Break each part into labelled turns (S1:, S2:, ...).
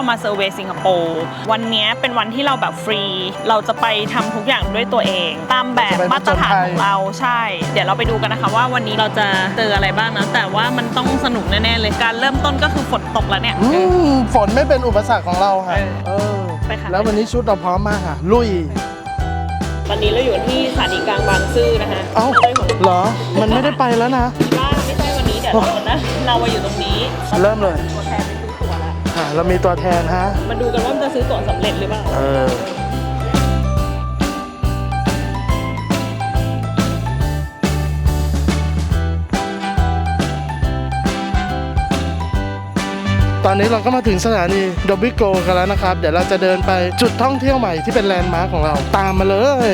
S1: เรามาเซอร์เวย์สิงคโปร์วันเนี้ยเป็นวันที่เราแบบฟรี เราจะไปทำทุกอย่างด้วยตัวเอง ตามแบบมาตรฐานของเราใช่ เดี๋ยวเราไปดูกันนะคะว่าวันนี้เราจะเจออะไรบ้างนะ แต่ว่ามันต้องสนุกแน่ๆเลยการเริ่มต้นก็คือฝนตกแล้วเนี่ย
S2: อืมฝนไม่เป็นอุปสรรคของเราค่ะ
S1: เออ
S2: เออ
S1: ไปค่ะ
S2: แล้ววันนี้ชุดเราพร้อมมากค่ะ ลุย
S1: ตอนนี้เราอยู่ที่สถานีกลางบางซื่อนะคะ
S2: เอ้า
S1: ไม่ได้ของ
S2: เหรอ มันไม่ได้ไปแล้วนะ
S1: บ้านไม่ใช่วันนี้เดี๋ยวเรานะเราอะอยู่ตรงนี้
S2: เริ่มเลย
S1: ตัวแทนไปซื้อตั๋วแล้ว
S2: อะ เรามีตัวแทนฮะ
S1: มาดูกันว่ามันจะซื้อตั๋วสำเร็จหรือเปล่า
S2: เออ ตอนนี้เราก็มาถึงสถานีดอบิโกกันแล้วนะครับ เดี๋ยวเราจะเดินไปจุดท่องเที่ยวใหม่ที่เป็นแลนด์มาร์คของเรา ตามมาเลย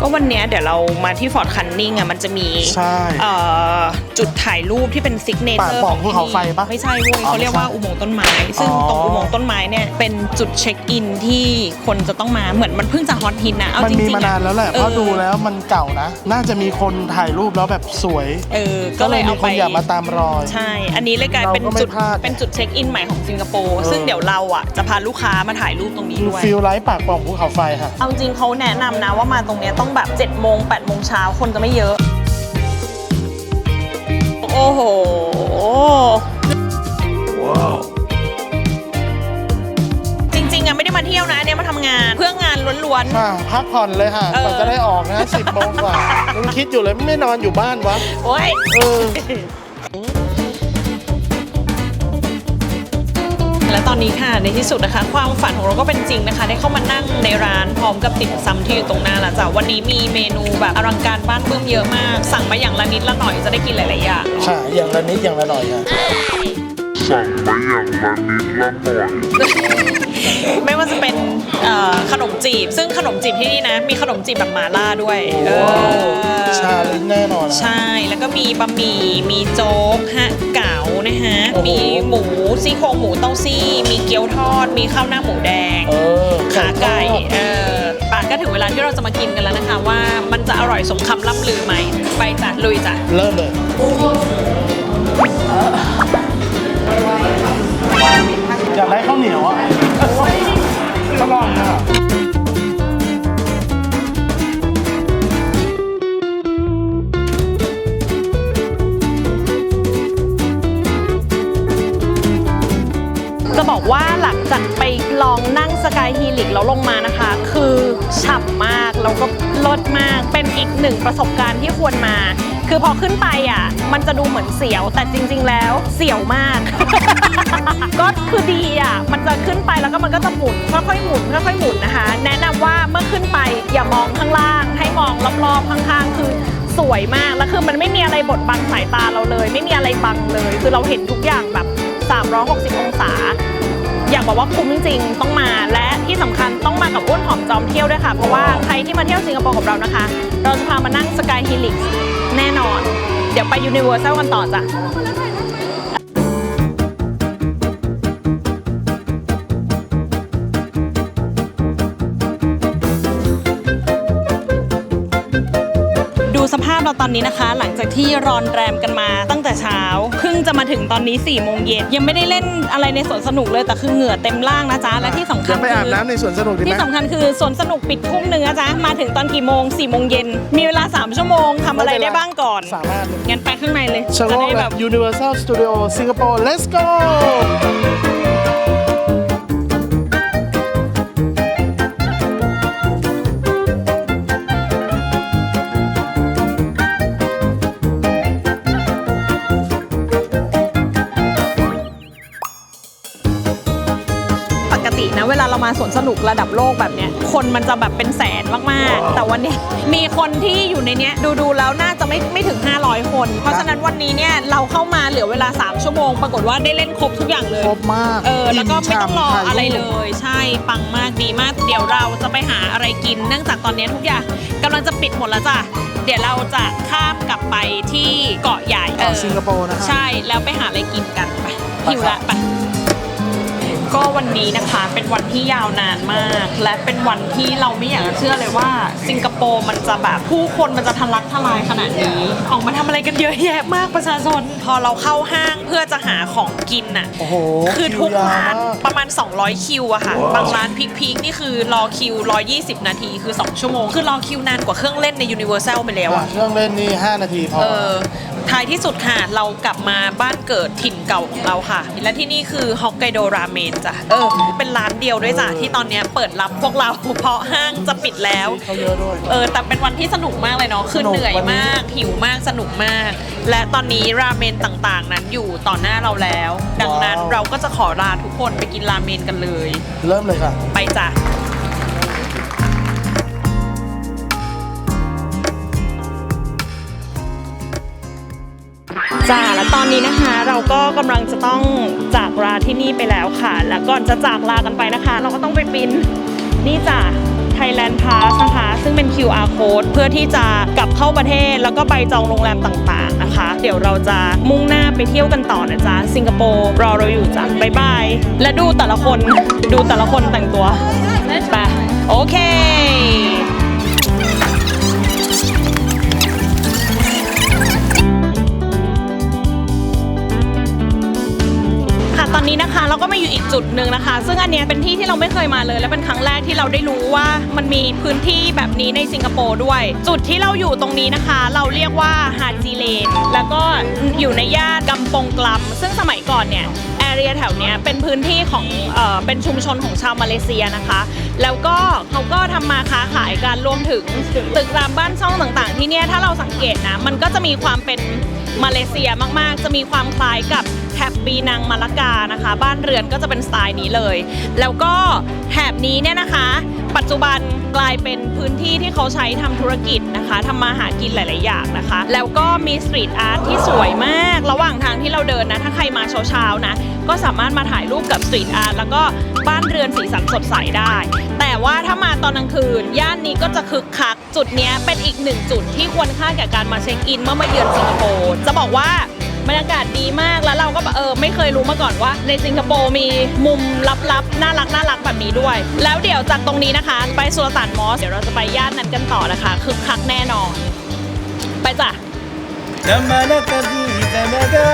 S1: ก็วันเนี้ยเดี๋ยวเรามาที่ฟอร์ดคันนิงอะมันจะมี
S2: ใช่
S1: เอ่อจุดถ่ายรูปที่เป็นซิกเนเจอร์
S2: ปากป่องภูเขาไฟปะ
S1: ไม่ใช่เว้ย
S2: อ๋อ
S1: เขาเรียกว่า
S2: ไม่ใช่
S1: อุโมงค์ต้นไม้ ซึ่ง
S2: อ๋อ
S1: ตรงอุโมงค์ต้นไม้เนี่ยเป็นจุดเช็คอินที่คนจะต้องมาเหมือนมันเพิ่งจะฮอตฮิตนะเอา
S2: มัน
S1: จ
S2: มี
S1: ริงๆ
S2: มานานแล้วแหละเพราะ
S1: ออ
S2: ดูแล้วมันเก่านะ น่าจะมีคนถ่ายรูปแล้วแบบสวย
S1: เออ
S2: ก็
S1: ก็
S2: เล
S1: เลยย
S2: มี
S1: เอา
S2: ค
S1: ไป
S2: นอยากมาตามรอย
S1: ใช่ อันนี้เลยกลายเป็น
S2: เราก็ไม่
S1: จุด
S2: พลาด
S1: เป็นจุดเช็คอินใหม่ของสิงคโปร์
S2: เออ
S1: ซึ่งเดี๋ยวเราอะจะพาลูกค้ามาถ่ายรูปตรงนี้ด้วย
S2: ฟิลไลท์ปากป่องภูเขาไฟค่ะ
S1: เอาจริงเขาแนะนำนะว่ามาตรงเนี้ยต้องแบบ7จ็ดโมงแปดโมงเช้าคนจะไม่เยอะ โอ้โหจริงๆอะไม่ได้มาเที่ยวนะอันเนี้ยมาทำงานเพื่องานล้วน
S2: ค่ะพักผ่อนเลยค่ะ
S1: เออ
S2: ก่อนจะได้ออกนะสิบโมงกว่ายังคิดอยู่เลยไม่นอนอยู่บ้านวะ
S1: ๆ โอ้ย
S2: เออ
S1: และตอนนี้ค่ะในที่สุดนะคะ ความฝันของเราก็เป็นจริงนะคะ ได้เข้ามานั่งในร้านพร้อมกับติ่มซำที่อยู่ตรงหน้าแล้วจ้ะวันนี้มีเมนูแบบอลังการบ้านเบิ่มเยอะมาก สั่งมาอย่างละนิดละหน่อยจะได้กินหลายๆอย่าง
S2: ค่ะอย่างละนิดอย่างละหน่อยค่ะ
S3: สั่งมาอย่างละนิดละหน่อย
S1: ไม่ว่าจะเป็นเอ่อขนมจีบ ซึ่งขนมจีบที่นี่นะ มีขนมจีบแบบหมาล่าด้วยเออ
S2: ชาลิ้นแน่นอนอะ
S1: ใช่ แล้วก็มีบะหมี่ มีโจ๊กฮะเก๋านะฮะ
S2: โอ้โห
S1: มีหมูซี่โครงหมูเต้าซี่ มีเกี๊ยวทอด มีข้าวหน้าหมูแดง
S2: เออ
S1: ขาไก่
S2: ทอด
S1: เออปากก็ถึงเวลาที่เราจะมากินกันแล้วนะคะ ว่ามันจะอร่อยสมคำล่ำลือไหม ไปจ้ะลุยจ้ะ
S2: เริ่มเลยอยากได้ข้าวเหนียวอะ ก็ลองค่ะ
S1: จะบอกว่าหลังจากไปลองนั่งสกายฮีลิกแล้วลงมานะคะ คือฉ่ำมาก แล้วก็ลดมากเป็นอีกหนึ่งประสบการณ์ที่ควรมา คือพอขึ้นไปอะ มันจะดูเหมือนเสียวแต่จริง ๆ แล้วเสียวมาก ก็คือดีอะ มันจะขึ้นไปแล้วก็มันก็จะหมุนค่อยๆหมุนค่อยๆหมุนนะคะ แนะนำว่าเมื่อขึ้นไปอย่ามองข้างล่าง ให้มองรอบๆข้างๆ คือสวยมากแล้วคือมันไม่มีอะไรบดบังสายตาเราเลย ไม่มีอะไรบังเลย คือเราเห็นทุกอย่างแบบ 360 องศา อยากบอกว่าคุ้มจริงๆต้องมาและที่สำคัญต้องมากับอ้วนหอมจอมเที่ยวด้วยค่ะ เพราะว่าใครที่มาเที่ยวสิงคโปร์กับเรานะคะ เราจะพามานั่งสกายฮีลิกแน่นอน เดี๋ยวไปยูนิเวอร์แซลกันต่อจ้ะ ตอนนี้นะคะ หลังจากที่รอนแรมกันมาตั้งแต่เช้าเพิ่งจะมาถึงตอนนี้4ี่โมงเย็นยังไม่ได้เล่นอะไรในสวนสนุกเลยแต่คือเหงื่อเต็มร่างนะจ๊ะและที่สำคั
S2: เดี๋
S1: ญ
S2: ยวไปอาบ
S1: คือ
S2: น้ำในสวนสนุกดีไหม
S1: ที่สำคัญคือสวนสนุกปิดทุ่มหนึ่งนะจ๊ะมาถึงตอนกี่โมง4ี่โมงเย็นมีเวลา 3 ชั่วโมงทำอะไรได้บ้างก่อน
S2: สามารถ
S1: งั้นไปข้างในเลย
S2: ชะโง
S1: จะ
S2: ก
S1: ได้
S2: แบ
S1: แบบ บ
S2: Universal Studio Singapore let's go
S1: วนสนุกระดับโลกแบบเนี้ยคนมันจะแบบเป็นแสนมากๆ แต่วันนี้มีคนที่อยู่ในเนี้ยดูๆแล้วน่าจะไม่ไม่ถึง 500 คน เพราะฉะนั้นวันนี้เนี่ยเราเข้ามาเหลือเวลา 3 ชั่วโมง ปรากฏว่าได้เล่นครบทุกอย่างเลย
S2: ครบมาก
S1: เออแล้วก็ไม่ต้องรอ
S2: ฉ่ำถ่าย
S1: อะไร
S2: รูป
S1: เลย ใช่ปังมากดีมาก เดี๋ยวเราจะไปหาอะไรกิน เนื่องจากตอนนี้ทุกอย่างกำลังจะปิดหมดแล้วจ้ะเดี๋ยวเราจะข้ามกลับไปที่เกาะใหญ่
S2: เกาะสิงคโปร์นะฮะ
S1: ใช่แล้วไปหาอะไรกินกันไปหิวละไป ก็วันนี้นะคะเป็นวันที่ยาวนานมาก และเป็นวันที่เราไม่อยากจะเชื่อเลยว่าสิงค โปโปร์มันจะแบบผู้คนมันจะทะลักทลายขนาดนี้ ออกมาทำอะไรกันเยอะแยะมากประชาชน พอเราเข้าห้างเพื่อจะหาของกินน่ะ
S2: โอ้โห
S1: คือทุกร้าน
S2: คิวยาวมาก
S1: ประมาณ 200 คิวอะค่ะ บางร้านพีคๆนี่คือรอคิว 120 นาทีคือ 2 ชั่วโมง คือรอคิวนานกว่าเครื่องเล่นใน Universal ไปแล้วอะ
S2: เครื่องเล่นนี่ 5 นาทีพอ
S1: เออท้ายที่สุดค่ะ เรากลับมาบ้านเกิดถิ่นเก่าของเราค่ะ และที่นี่คือฮอกไกโดราเมนจ้ะเออ เป็นร้านเดียวด้วยจ้ะที่ตอนเนี้ยเปิดรับพวกเรา เพราะห้างจะปิดแล้ว
S2: เขาเยอะด้วย
S1: เออแต่เป็นวันที่สนุกมากเลยเนาะคือ
S2: สนุก
S1: เหนื่อย
S2: วันนี้
S1: มาก หิวมากสนุกมาก และตอนนี้ราเมนต่างๆ นั้นอยู่ต่อหน้าเราแล้ว ดังนั้นเราก็จะขอลาทุกคนไปกินราเมนกันเลย
S2: เริ่มเลยค่ะ
S1: ไปจ้ะจ้าและตอนนี้นะคะ เราก็กำลังจะต้องจากลาที่นี่ไปแล้วค่ะ แล้วก่อนจะจากลากันไปนะคะ เราก็ต้องไปปริ้นนี่จ้ะ Thailand Pass นะคะ ซึ่งเป็น QR code เพื่อที่จะกลับเข้าประเทศ แล้วก็ไปจองโรงแรมต่างๆนะคะ เดี๋ยวเราจะมุ่งหน้าไปเที่ยวกันต่อนะจ๊ะ สิงคโปร์รอเราอยู่จ้ะบ๊ายบาย และดูแต่ละคน ดูแต่ละคนแต่งตัว ไป โอเค นี้นะคะเราก็มาอยู่อีกจุดหนึ่งนะคะ ซึ่งอันเนี้ยเป็นที่ที่เราไม่เคยมาเลย และเป็นครั้งแรกที่เราได้รู้ว่ามันมีพื้นที่แบบนี้ในสิงคโปร์ด้วย จุดที่เราอยู่ตรงนี้นะคะ เราเรียกว่าหาดจีเลน แล้วก็อยู่ในย่านกำปงกลัม ซึ่งสมัยก่อนเนี่ยแอเรียแถวเนี้ยเป็นพื้นที่ของเออเป็นชุมชนของชาวมาเลเซียนะคะ แล้วก็เขาก็ทำมาค้าขายกันรวมถึงตึกรามบ้านช่องต่างๆ ที่เนี่ยถ้าเราสังเกตนะมันก็จะมีความเป็นมาเลเซียมากๆ จะมีความคล้ายกับ แถบปีนังมาละกานะคะ บ้านเรือนก็จะเป็นสไตล์นี้เลย แล้วก็แถบนี้เนี่ยนะคะ ปัจจุบันกลายเป็นพื้นที่ที่เขาใช้ทำธุรกิจนะคะทำมาหากินหลาย ๆ อย่างนะคะ แล้วก็มีสตรีทอาร์ตที่สวยมาก ระหว่างทางที่เราเดินนะ ถ้าใครมาเช้า ๆ นะ ก็สามารถมาถ่ายรูปกับสตรีทอาร์ตแล้วก็บ้านเรือนสีสันสดใสได้ แต่ว่าถ้ามาตอนกลางคืน ย่านนี้ก็จะคึกคัก จุดนี้เป็นอีกหนึ่งจุดที่ควรค่าแก่การมาเช็คอินเมื่อมาเยือนสิงคโปร์จะบอกว่า บรรยากาศดีมากแล้วเราก็แบบเออไม่เคยรู้มาก่อนว่า ในสิงคโปร์มีมุมลับๆ น่ารักน่ารักแบบนี้ด้วย แล้วเดี๋ยวจากตรงนี้นะคะ ไปสุลต่านมอสเดี๋ยวเราจะไปย่านนั้นกันต่อนะคะคึกคักแน่นอน ไปจ้ะ
S4: Namana kadi tanaga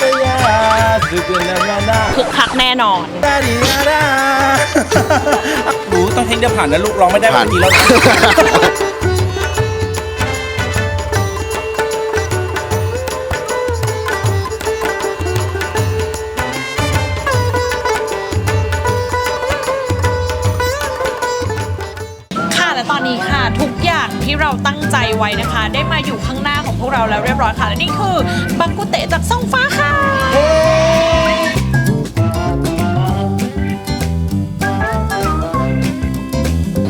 S4: paya suku namana
S1: คึกคักแน่นอน
S4: dari ara หนูต้องเพลงเดียวผ่านแล้วลูกร้องไม่ได้เมื่อกี้แล้วนะ
S1: ค่ะ เราตั้งใจไว้นะคะ ได้มาอยู่ข้างหน้าของพวกเราแล้วเรียบร้อยค่ะและนี่คือบังกุเตะจากซ่องฟ้าค่ะ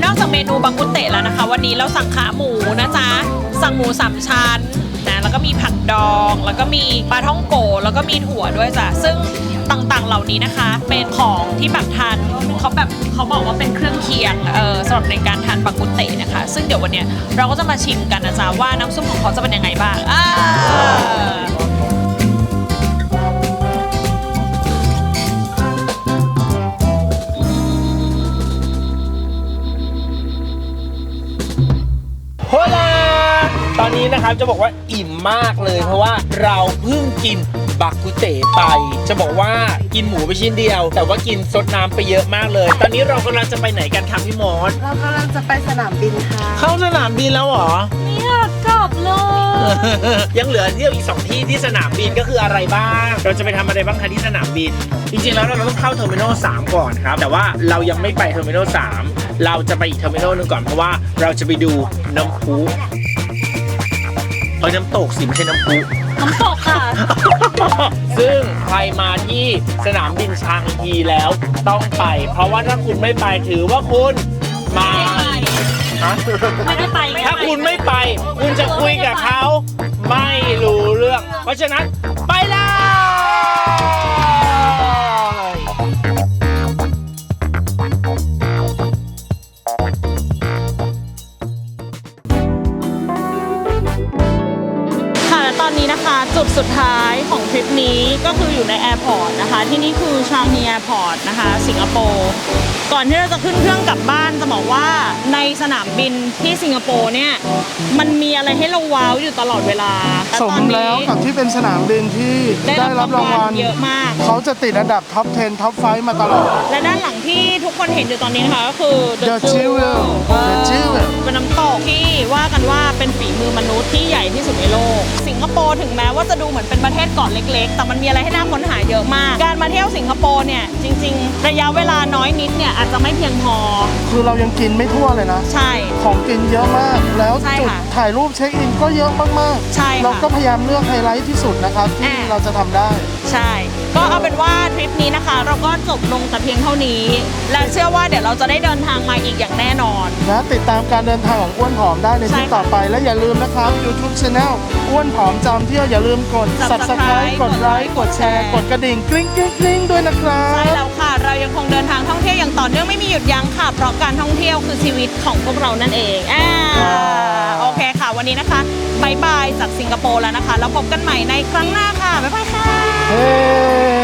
S1: นอกจากเมนูบังกุเตะแล้วนะคะ วันนี้เราสั่งขาหมูนะจ๊ะสั่งหมูสามชั้น นะแล้วก็มีผักดอง แล้วก็มีปลาท่องโกแล้วก็มีถั่วด้วยจ้ะซึ่งต่างๆเหล่านี้นะคะ เป็นของที่แบบทานเขาแบบเขาบอกว่าเป็นเครื่องเคียงเออสำหรับในการทานปังกุเตะนะคะ ซึ่งเดี๋ยววันเนี้ยเราก็จะมาชิมกันนะจ๊ะว่าน้ำซุปของเขาจะเป็นยังไงบ้างอ่า
S4: ตอนนี้นะครับจะบอกว่าอิ่มมากเลย เพราะว่าเราเพิ่งกินบักกุเตไป จะบอกว่ากินหมูไปชิ้นเดียว แต่ว่ากินซดน้ำไปเยอะมากเลย ตอนนี้เรากำลังจะไปไหนกันครับพี่มอส
S5: เรากำลังจะไปสนามบินค่ะ
S4: เข้าสนามบินแล้วเหรอ
S1: ไม่อยากกลับเลย
S4: ยังเหลือเที่ยวอีก2ที่ที่สนามบินก็คืออะไรบ้าง เราจะไปทำอะไรบ้างคะที่สนามบิน จริงๆแล้วเราต้องเข้าเทอร์มินอล3ก่อนครับ แต่ว่าเรายังไม่ไปเทอร์มินอล3เราจะไปอีกเทอร์มินอลหนึงก่อนเพราะว่าเราจะไปดูน้ำพุ เออน้ำตกสิไม่ใช่น้ำพุ
S1: น้ำตกค่ะ
S4: ซึ่งใครมาที่สนามบินชางฮีแล้วต้องไป เพราะว่าถ้าคุณไม่ไปถือว่าคุณมาฮะ
S1: ไม่ได้ไป
S4: ถ้าคุณไม่ไป คุณจะคุยกับเขาไม่รู้เรื่อง เพราะฉะนั้นไปเลย
S1: สุดท้ายของ ทริปนี้ก็คืออยู่ในแอร์พอร์ตนะคะ ที่นี่คือชางฮีแอร์พอร์ตนะคะ สิงคโปร์ก่อนที่เราจะขึ้นเครื่องกลับบ้านจะบอกว่าในสนามบินที่สิงคโปร์เนี่ยมันมีอะไรให้เราว้าวอยู่ตลอดเวลา
S2: สม
S1: ตอนนี้
S2: แล้วกับที่เป็นสนามบินที่
S1: ได้
S2: ได้
S1: รั
S2: รั
S1: บบรารา
S2: งง
S1: วั
S2: วั
S1: ล
S2: ล
S1: เยอะมาก
S2: เขาจะติดอันดับท็อป 10 ท็อป 5 มาตลอด
S1: และด้านหลังที่ทุกคนเห็นอยู่ตอนนี้นะคะก็คือ
S2: The Jewel The Jewel
S1: เป็นน้ำตกที่ว่ากันว่าเป็นฝีมือมนุษย์ที่ใหญ่ที่สุดในโลก สิงคโปร์ถึงแม้ว่าจะดูเหมือนเป็นประเทศเกาะเล็กๆ แต่มันมีอะไรให้น่าค้นหาเยอะมาก การมาเที่ยวสิงคโปร์เนี่ยจริง ๆ ระยะเวลาน้อยนิดเนี่ยอาจจะไม่เพียงพอ
S2: คือเรายังกินไม่ทั่วเลยนะ
S1: ใช่
S2: ของกินเยอะมาก แล้ว
S1: ใช่
S2: จุด
S1: ค่ะ
S2: ถ่ายรูปเช็คอินก็เยอะมากๆ
S1: ใช่ค่ะ
S2: เราก็พยายามเลือกไฮไลท์ที่สุดนะครับ ที่
S1: อ่า
S2: เราจะทำได้
S1: ใช่ก็เอาเป็นว่าทริปนี้นะคะ เราก็จบลงแต่เพียงเท่านี้ และเชื่อว่าเดี๋ยวเราจะได้เดินทางมาอีกอย่างแน่นอน
S2: นะติดตามการเดินทางของอ้วนผอมได้ใน
S1: ใช่
S2: ที่
S1: ค่ะ
S2: ต่อไป และอย่าลืมนะครับ YouTube Channel อ้วนผอมจำเที่ยวอย่าลืมกด
S1: Subscribe
S2: Subscribe กดไลค์กดแชร์กดกระดิ่งกริ๊งกริ๊งกริ๊งด้วยนะครับ
S1: ใช่แล้วค่ะ เรายังคงเดินทางท่องเที่ยวอย่างต่อเนื่องไม่มีหยุดยั้งค่ะ เพราะการท่องเที่ยวคือชีวิตของพวกเรานั่นเองอ่าโอเคค่ะ วันนี้นะคะบายบายจากสิงคโปร์แล้วนะคะ แล้วพบกันใหม่ในครั้งหน้าค่ะบ๊ายบายค่ะ
S2: เฮ้